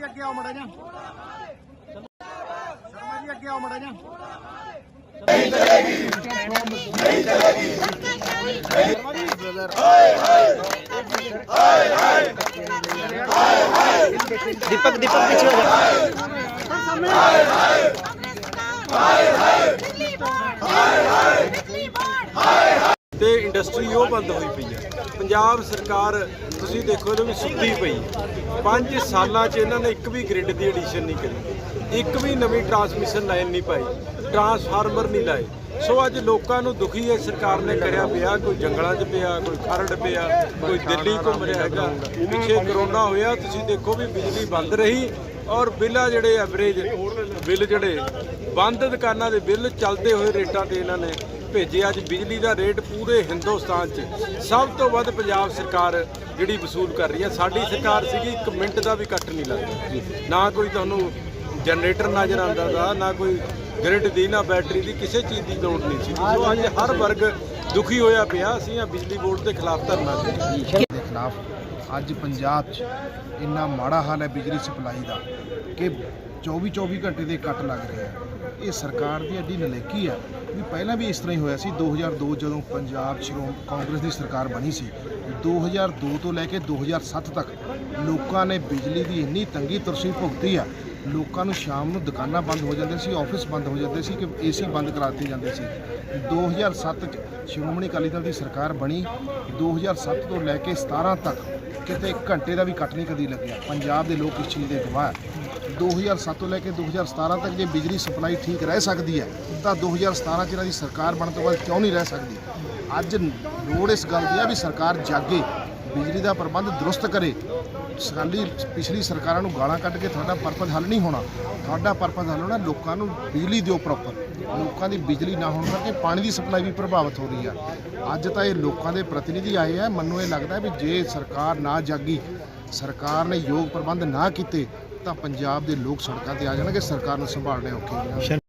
ਜੀ, ਅੱਗੇ ਆਓ ਮੜਾ ਜਾ ਸ਼ਰਮਾ ਜੀ, ਅੱਗੇ ਆਓ ਮੜਾ ਜਾ ਦੀਪਕ ਦੀਪਕ, ਪਿੱਛੇ ਹੋ ਜਾ। ਤੇ ਇੰਡਸਟਰੀ ਉਹ ਬੰਦ ਹੋਈ ਪਈ ਹੈ। ਪੰਜਾਬ ਸਰਕਾਰ, ਤੁਸੀਂ ਦੇਖੋ ਇਹਦੇ ਵਿੱਚ ਸੁੱਤੀ ਪਈ ਹੈ। ਪੰਜ ਸਾਲਾਂ 'ਚ ਇਹਨਾਂ ਨੇ ਇੱਕ ਵੀ ਗ੍ਰਿਡ ਦੀ ਐਡੀਸ਼ਨ ਨਹੀਂ ਕਰੀ। ਇੱਕ ਵੀ ਨਵੀਂ ਟਰਾਂਸਮਿਸ਼ਨ ਲਾਈਨ ਨਹੀਂ ਪਾਈ। ਟਰਾਂਸਫਾਰਮਰ ਨਹੀਂ ਲਾਏ। ਸੋ ਅੱਜ ਲੋਕਾਂ ਨੂੰ ਦੁਖੀ ਇਹ ਸਰਕਾਰ ਨੇ ਕਰਿਆ ਪਿਆ, ਕੋਈ ਜੰਗਲਾਂ 'ਚ ਪਿਆ, ਕੋਈ ਖਰੜ ਪਿਆ, ਕੋਈ ਦਿੱਲੀ ਘੁੰਮ ਰਿਹਾ ਹੈਗਾ। ਪਿੱਛੇ ਕਰੋਨਾ ਹੋਇਆ, ਤੁਸੀਂ ਦੇਖੋ ਵੀ ਬਿਜਲੀ ਬੰਦ ਰਹੀ ਔਰ ਬਿੱਲਾਂ ਜਿਹੜੇ ਐਵਰੇਜ ਬਿੱਲ ਜਿਹੜੇ ਬੰਦ ਦੁਕਾਨਾਂ ਦੇ ਬਿੱਲ ਚੱਲਦੇ ਹੋਏ ਰੇਟਾਂ ਤੇ ਇਹਨਾਂ ਨੇ ਭੇਜੇ। ਅੱਜ ਬਿਜਲੀ ਦਾ ਰੇਟ ਪੂਰੇ ਹਿੰਦੁਸਤਾਨ 'ਚ। ਸਭ ਤੋਂ ਵੱਧ ਪੰਜਾਬ ਸਰਕਾਰ ਜਿਹੜੀ ਵਸੂਲ ਕਰ ਰਹੀ ਹੈ। ਸਾਡੀ ਸਰਕਾਰ ਸੀਗੀ, ਇੱਕ ਮਿੰਟ ਦਾ ਵੀ ਕੱਟ ਨਹੀਂ ਲੱਗਦਾ ਨਾ ਕੋਈ ਤੁਹਾਨੂੰ ਜਨਰੇਟਰ ਨਜ਼ਰ ਆਉਂਦਾ ਦਾ ਨਾ ਕੋਈ ਗ੍ਰਿਡ ਦੀ, ਨਾ ਬੈਟਰੀ ਦੀ, ਕਿਸੇ ਚੀਜ਼ ਦੀ ਲੋੜ ਨਹੀਂ ਸੀ। ਸੋ ਅੱਜ ਹਰ ਵਰਗ ਦੁਖੀ ਹੋਇਆ ਪਿਆ, ਅਸੀਂ ਆ ਬਿਜਲੀ ਬੋਰਡ ਦੇ ਖਿਲਾਫ ਧਰਨਾ ਦੇ ਦੇ ਖਿਲਾਫ ਅੱਜ ਪੰਜਾਬ 'ਚ ਇੰਨਾ ਮਾੜਾ ਹਾਲ ਹੈ ਬਿਜਲੀ ਸਪਲਾਈ ਦਾ ਕਿ 24 24 ਘੰਟੇ ਦੇ ਕੱਟ ਲੱਗ ਰਹੇ ਆ। ਇਹ ਸਰਕਾਰ ਦੀ ਐਡੀ ਨਲੇਕੀ ਆ ਵੀ ਪਹਿਲਾਂ ਵੀ ਇਸ ਤਰ੍ਹਾਂ ਹੀ ਹੋਇਆ ਸੀ। 2002 ਜਦੋਂ ਪੰਜਾਬ 'ਚ ਕਾਂਗਰਸ ਦੀ ਸਰਕਾਰ ਬਣੀ ਸੀ 2002 ਤੋਂ ਲੈ ਕੇ 2007 ਤੱਕ ਲੋਕਾਂ ਨੇ ਬਿਜਲੀ ਦੀ ਇੰਨੀ ਤੰਗੀ ਤਰਸੀ ਭੁਗਤੀ ਆ। ਲੋਕਾਂ ਨੂੰ ਸ਼ਾਮ ਨੂੰ ਦੁਕਾਨਾਂ ਬੰਦ ਹੋ ਜਾਂਦੇ ਸੀ, ਆਫਿਸ ਬੰਦ ਹੋ ਜਾਂਦੇ ਸੀ ਕਿ ਏਸੀ ਬੰਦ ਕਰਾ ਦਿੱਤੇ ਜਾਂਦੇ ਸੀ। 2007 ਚ ਸ਼੍ਰੋਮਣੀ ਅਕਾਲੀ ਦਲ ਦੀ ਸਰਕਾਰ ਬਣੀ 2007 ਤੋਂ ਲੈ ਕੇ 17 ਤੱਕ ਕਿਤੇ ਘੰਟੇ ਦਾ ਵੀ ਕੱਟ ਨਹੀਂ ਕਦੀ ਲੱਗਿਆ। ਪੰਜਾਬ ਦੇ ਲੋਕ ਇਸ ਚੀਜ਼ ਦੇ ਗਵਾਹ ਹੈ। 2007 ਤੋਂ ਲੈ ਕੇ 2017 ਤੱਕ ਜੇ ਬਿਜਲੀ ਸਪਲਾਈ ਠੀਕ ਰਹਿ ਸਕਦੀ ਹੈ, ਤਾਂ 2017 ਚ ਇਹਨਾਂ ਦੀ ਸਰਕਾਰ ਬਣਨ ਤੋਂ ਬਾਅਦ ਕਿਉਂ ਨਹੀਂ ਰਹਿ ਸਕਦੀ? ਅੱਜ ਲੋੜ ਇਸ ਗੱਲ ਦੀ ਹੈ ਵੀ ਸਰਕਾਰ ਜਾਗੇ। ਬਿਜਲੀ ਦਾ ਪ੍ਰਬੰਧ ਦਰੁਸਤ ਕਰੇ। ਸਾਡੀ ਪਿਛਲੀ ਸਰਕਾਰਾਂ ਨੂੰ ਗਾਲਾਂ ਕੱਢ ਕੇ ਤੁਹਾਡਾ ਪਰਪਸ ਹੱਲ ਨਹੀਂ ਹੋਣਾ। ਤੁਹਾਡਾ ਪਰਪਸ ਹੱਲ ਹੋਣਾ ਲੋਕਾਂ ਨੂੰ ਬਿਜਲੀ ਦਿਓ ਪ੍ਰੋਪਰ ਲੋਕਾਂ ਦੀ ਬਿਜਲੀ ਨਾ ਹੋਣ ਕਰਕੇ ਪਾਣੀ ਦੀ ਸਪਲਾਈ ਵੀ ਪ੍ਰਭਾਵਿਤ ਹੋ ਰਹੀ ਆ। ਅੱਜ ਤਾਂ ਇਹ ਲੋਕਾਂ ਦੇ ਪ੍ਰਤੀਨਿਧੀ ਆਏ ਆ। ਮੈਨੂੰ ਇਹ ਲੱਗਦਾ ਵੀ ਜੇ ਸਰਕਾਰ ਨਾ ਜਾਗੀ, ਸਰਕਾਰ ਨੇ ਯੋਗ ਪ੍ਰਬੰਧ ਨਾ ਕੀਤੇ, ਤਾਂ ਪੰਜਾਬ ਦੇ ਲੋਕ ਸੜਕਾਂ ਤੇ ਆ ਜਾਣਗੇ। ਸਰਕਾਰ ਨੂੰ ਸੰਭਾਲਣੇ ਔਖੇ